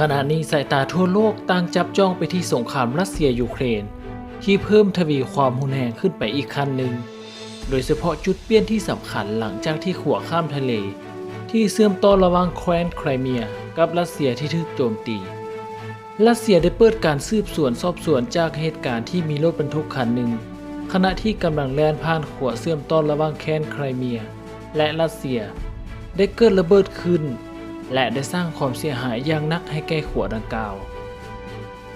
ขณะนี้สายตาทั่วโลกต่างจับจ้องไปที่สงครามรัสเซียยูเครน ที่เพิ่มทวีความหุนแรงขึ้นไปอีกขั้นหนึ่ง โดยเฉพาะจุดเปลี่ยนที่สำคัญหลังจากที่ขัวข้ามทะเล ที่เชื่อมต่อระหว่างแคว้นไครเมีย กับรัสเซียที่ถูกโจมตี รัสเซียได้เปิดการสืบสวนสอบสวนจากเหตุการณ์ที่มีรถบรรทุกคันหนึ่งขณะที่กำลังแล่นผ่านขัวเชื่อมต่อระหว่างแคว้นไครเมีย และรัสเซีย ได้เกิดระเบิดขึ้น และได้สร้างความเสียหายอย่างนักให้แก่ขัวดังกล่าว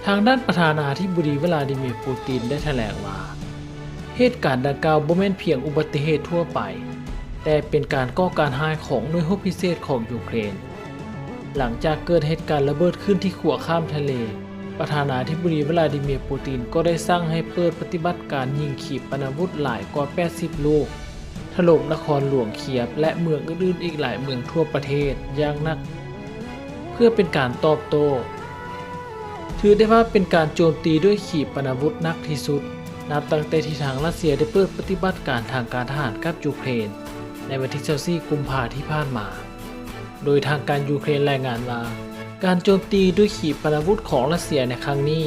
ทางด้านประธานาธิบดีวลาดิเมียร์ปูตินได้แถลงว่า เหตุการณ์ดังกล่าวบ่แม่นเพียงอุบัติเหตุทั่วไป แต่เป็นการก่อการร้ายของหน่วยรบพิเศษของยูเครน หลังจากเกิดเหตุการณ์ระเบิดขึ้นที่ขัวข้ามทะเล ประธานาธิบดีวลาดิเมียร์ปูตินก็ได้สั่งให้เปิดปฏิบัติการยิงขีปนาวุธหลายกว่า 80 ลูก ถล่มนครหลวงเคียบ และเมืองอื่นๆอีกหลายเมืองทั่วประเทศอย่างหนัก เพื่อเป็นการตอบโต้ถือได้ว่าเป็นการโจมตีด้วยขีปนาวุธนักที่สุด นับตั้งแต่ที่ทางรัสเซียได้เปิดปฏิบัติการทางการทหารกับยูเครน ในวันที่24กุมภาที่ผ่านมา โดยทางการยูเครนรายงานว่า การโจมตีด้วยขีปนาวุธของรัสเซียในครั้งนี้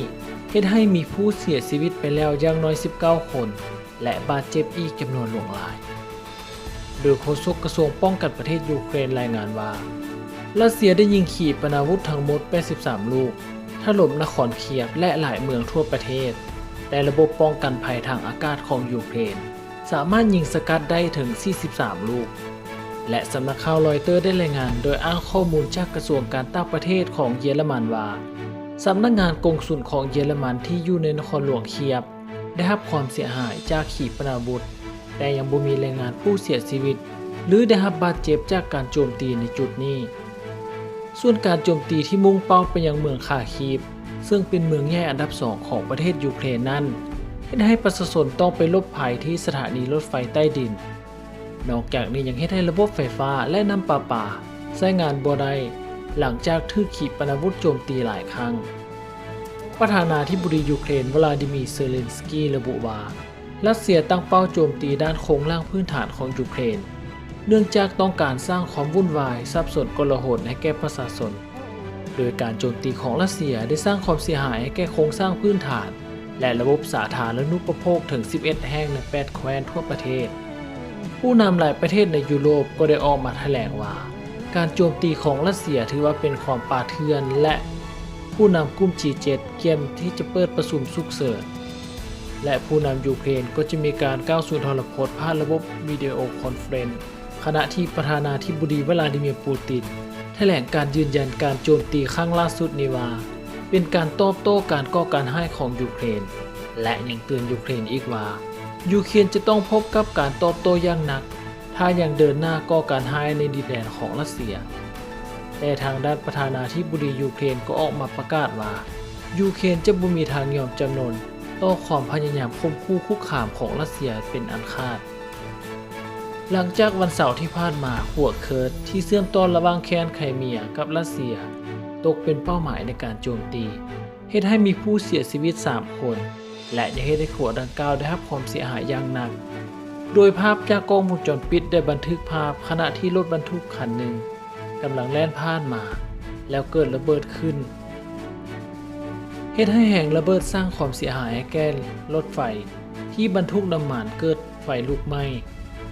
เฮ็ดให้มีผู้เสียชีวิตไปแล้วอย่างน้อย 19 คน และบาดเจ็บอีกจำนวนหลวงหลาย โดยโฆษกกระทรวงป้องกันประเทศยูเครนรายงานว่ารัสเซียได้ยิงขีปนาวุธทั้งหมด83ลูก ถล่มนครเคียบและหลายเมืองทั่วประเทศ แต่ระบบป้องกันภัยทางอากาศของยูเครน สามารถยิงสกัดได้ถึง 43 ลูก และสำนักข่าวรอยเตอร์ได้รายงานโดยอ้างข้อมูลจากกระทรวงการต่างประเทศของเยอรมันว่าสำนักงานกงสุลของเยอรมันที่อยู่ในนครหลวงเคียบ ได้รับความเสียหายจากขีปนาวุธ แต่ยังบ่มีรายงานผู้เสียชีวิต หรือได้รับบาดเจ็บจากการโจมตีในจุดนี้ ส่วนการโจมตีที่มุ่งเป้าไปยังเมืองคาคีฟซึ่งเป็นเมืองใหญ่อันดับสองของประเทศยูเครนนั้นเฮ็ดให้ประชาชนต้องไปลบภัยที่สถานีรถไฟใต้ดิน นอกจากนี้ยังเฮ็ดให้ระบบไฟฟ้าและน้ำประปาใช้งานบ่ได้หลังจากถูกขีปนาวุธโจมตีหลายครั้ง ประธานาธิบดียูเครนวลาดิมีร์เซเลนสกีระบุว่า รัสเซียตั้งเป้าโจมตีด้านโครงล่างพื้นฐานของยูเครน เนื่องจากต้องการสร้างความวุ่นวายสับสนกลโหนให้แก่ประชาชน โดยการโจมตีของรัสเซียได้สร้างความเสียหายให้แก่โครงสร้างพื้นฐาน และระบบสาธารณูปโภคถึง 11 แห่งใน 8 แคว้นทั่วประเทศ ผู้นำหลายประเทศในยุโรปก็ได้ออกมาแถลงว่า การโจมตีของรัสเซียถือว่าเป็นความป่าเถื่อนและผู้นำกลุ่ม G7 เกียมที่จะเปิดประชุมสุกเสริญ และผู้นำยูเครนก็จะมีการก้าวสู่ทรพจน์ผ่านระบบวิดีโอคอนเฟรนซ์ขณะที่ประธานาธิบดีวลาดิเมียร์ปูติน แถลงการยืนยันการโจมตีครั้งล่าสุดนี้ว่า เป็นการตอบโต้การก่อการร้ายของยูเครน และยังเตือนยูเครนอีกว่ายูเครนจะต้องพบกับการตอบโต้อย่างหนัก ถ้ายังเดินหน้าก่อการร้ายในดินแดนของรัสเซีย แต่ทางด้านประธานาธิบดียูเครนก็ออกมาประกาศว่ายูเครนจะบ่มีทางยอมจำนน ต่อความพยายามข่มขู่คุกคามของรัสเซียเป็นอันขาด หลังจากวันเสาร์ที่ผ่านมาหัวเคิร์ดที่เชื่อมต่อระหว่างแค้นไครเมียกับรัสเซีย ตกเป็นเป้าหมายในการโจมตีเฮ็ดให้มีผู้เสียชีวิต 3 คน และยังเฮ็ดให้ขัวดังกล่าวได้รับความเสียหายอย่างหนัก โดยภาพจากกล้องวงจรปิดได้บันทึกภาพขณะที่รถบรรทุกคันหนึ่งกำลังแล่นผ่านมา แล้วเกิดระเบิดขึ้น เฮ็ดให้แห่งระเบิดสร้างความเสียหายให้แก่รถไฟ ที่บรรทุกน้ำมันเกิดไฟลุกไหม้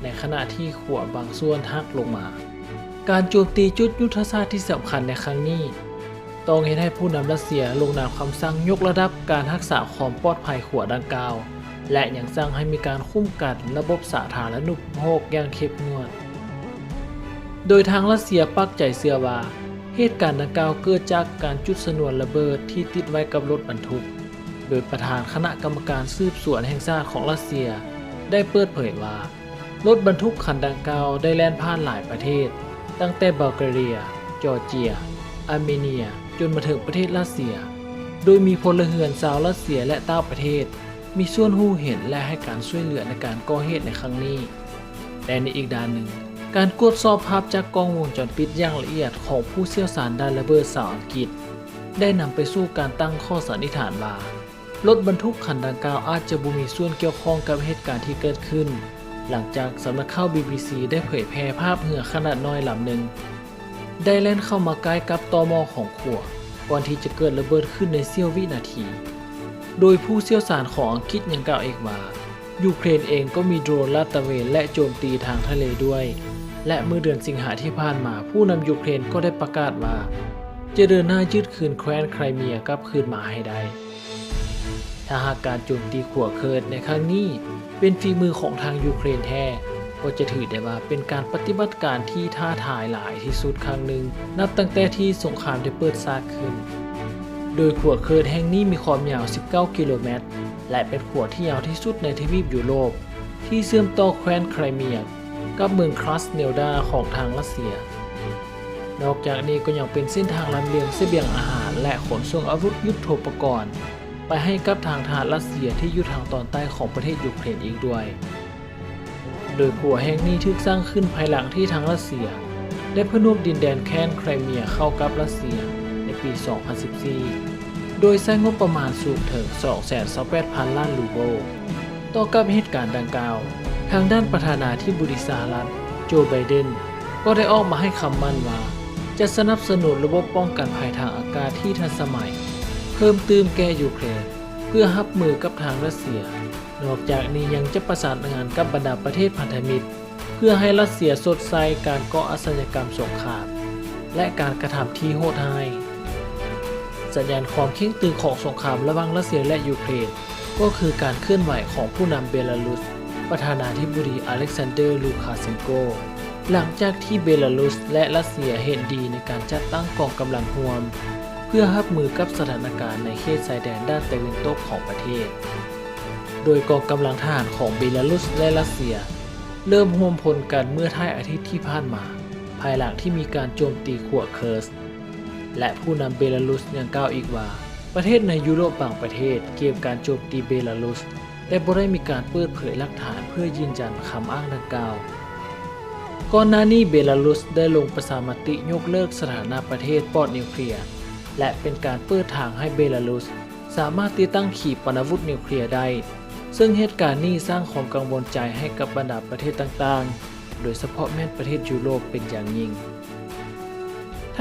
ในขณะที่ขัวบางส่วนหักลงมา การโจมตีจุดยุทธศาสตร์ที่สำคัญในครั้งนี้ ต้องเห็นให้ผู้นำรัสเซียลงนามคำสั่งยกระดับการรักษาความปลอดภัยขัวดังกล่าว และยังสั่งให้มีการคุ้มกันระบบสาธารณูปโภคอย่างเข้มงวด โดยทางรัสเซียปักใจเชื่อว่า เหตุการณ์ดังกล่าวเกิดจากการจุดสนวนระเบิดที่ติดไว้กับรถบรรทุก โดยประธานคณะกรรมการสืบสวนแห่งชาติของรัสเซีย ได้เปิดเผยว่า รถบรรทุกคันดังกล่าวได้แล่นผ่านหลายประเทศ ตั้งแต่บัลแกเรีย จอร์เจีย อาร์เมเนีย จนมาถึงประเทศรัสเซีย โดยมีพลเรือนชาวรัสเซียและต่างประเทศ มีส่วนหู้เห็นและให้การช่วยเหลือในการก่อเหตุในครั้งนี้แต่ในอีกด้านหนึ่ง การตรวจสอบภาพจากกล้องวงจรปิดอย่างละเอียดของผู้เชี่ยวชาญด้านระเบิดสาวอังกฤษ ได้นำไปสู่การตั้งข้อสันนิษฐานว่ารถบรรทุกคันดังกล่าวอาจจะบ่มีส่วนเกี่ยวข้องกับเหตุการณ์ที่เกิดขึ้น หลังจากสำนักข่าว BBC ได้เผยแพร่ภาพเรือขนาดน้อยลำหนึ่ง ได้แล่นเข้ามาใกล้กับตอมอของขัวก่อนที่จะเกิดระเบิดขึ้นในเสี้ยววินาที โดยผู้เชี่ยวชาญของอังกฤษยังกล่าวอีกว่า ยูเครนเองก็มีโดรนลาดตระเวนและโจมตีทางทะเลด้วย และเมื่อเดือนสิงหาที่ผ่านมาผู้นำยูเครนก็ได้ประกาศว่า จะเดินหน้ายืดคืนแคว้นไครเมียกลับคืนมาให้ได้ ถ้าหากการโจมตีขัวเคิร์ดในครั้งนี้เป็นฝีมือของทางยูเครนแท้ก็จะถือได้ว่าเป็นการปฏิบัติการที่ท้าทายหลายที่สุดครั้งหนึ่ง นับตั้งแต่ที่สงครามได้เปิดซากขึ้น โดยขัวเคิร์ดแห่งนี้มีความยาว 19 กิโลเมตร และเป็นขัวที่ยาวที่สุดในทวีปยุโรป ที่เชื่อมต่อแคว้นไครเมียกับเมืองครัสเนลดาของทางรัสเซีย นอกจากนี้ก็ยังเป็นเส้นทางลำเลียงเสบียงอาหารและขนส่งอาวุธยุทโธปกรณ์ ไปให้กับทางทหารรัสเซียที่อยู่ทางตอนใต้ของประเทศยูเครนอีกด้วย โดยขัวแห่งนี้ถูกสร้างขึ้นภายหลังที่ทางรัสเซีย ได้พนุกดินแดนแค้นไครเมียเข้ากับรัสเซียในปี 2014 โดยใช้งบประมาณสูงถึง 228,000 ล้านรูเบิลต่อกับเหตุการณ์ดังกล่าว ทางด้านประธานาธิบดีสหรัฐ โจไบเดน ก็ได้ออกมาให้คำมั่นว่า จะสนับสนุนระบบป้องกันภัยทางอากาศที่ทันสมัย เพิ่มเติมแก่ยูเครนเพื่อรับมือกับทางรัสเซีย นอกจากนี้ยังจะประสานงานกับบรรดาประเทศพันธมิตร เพื่อให้รัสเซียสดใสการก่ออาชญากรรมสงครามและการกระทำที่โหดร้าย สัญญาณความเข่งตึงของสงครามระหว่างรัสเซียและยูเครน ก็คือการเคลื่อนไหวของผู้นำเบลารุส ประธานาธิบดีอเล็กซานเดอร์ ลูคาเซนโก หลังจากที่เบลารุสและรัสเซียเห็นดีในการจัดตั้งกองกำลังรวม เพื่อรับมือกับสถานการณ์ในเขตชายแดนด้านตะวันตกของประเทศ โดยกองกำลังทหารของเบลารุสและรัสเซีย เริ่มร่วมพลกันเมื่อท้ายอาทิตย์ที่ผ่านมา ภายหลังที่มีการโจมตีขัวเคิร์ส และผู้นำเบลารุสยังกล่าวอีกว่า ประเทศในยุโรปบางประเทศเกี่ยวการโจมตีเบลารุส แต่บ่ได้มีการเปิดเผยหลักฐานเพื่อยืนยันคำอ้างดังกล่าวก่อนหน้านี้เบลารุสได้ลงประชามติยกเลิกสถานะประเทศปลอดนิวเคลียร์และเป็นการเปิดทางให้เบลารุส สามารถติดตั้งขีปนาวุธนิวเคลียร์ได้ ซึ่งเหตุการณ์นี้สร้างความกังวลใจให้กับบรรดาประเทศต่างๆ โดยเฉพาะแม่นประเทศยุโรปเป็นอย่างยิ่ง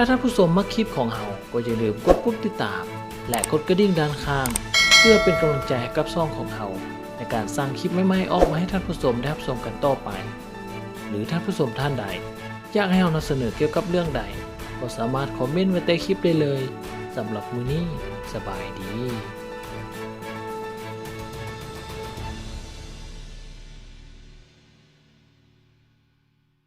ถ้าท่านผู้ชมมักคลิปของเราก็อย่าลืมกดปุ่มติดตาม และกดกระดิ่งด้านข้าง เพื่อเป็นกำลังใจให้กับซ่องของเราในการสร้างคลิปใหม่ๆออกมาให้ท่านผู้ชมได้รับชมกันต่อไป หรือท่านผู้ชมท่านใด อยากให้เรานำเสนอเกี่ยวกับเรื่องใด ก็สามารถคอมเมนต์ไว้ใต้คลิปได้เลยสำหรับมือนี้สบายดี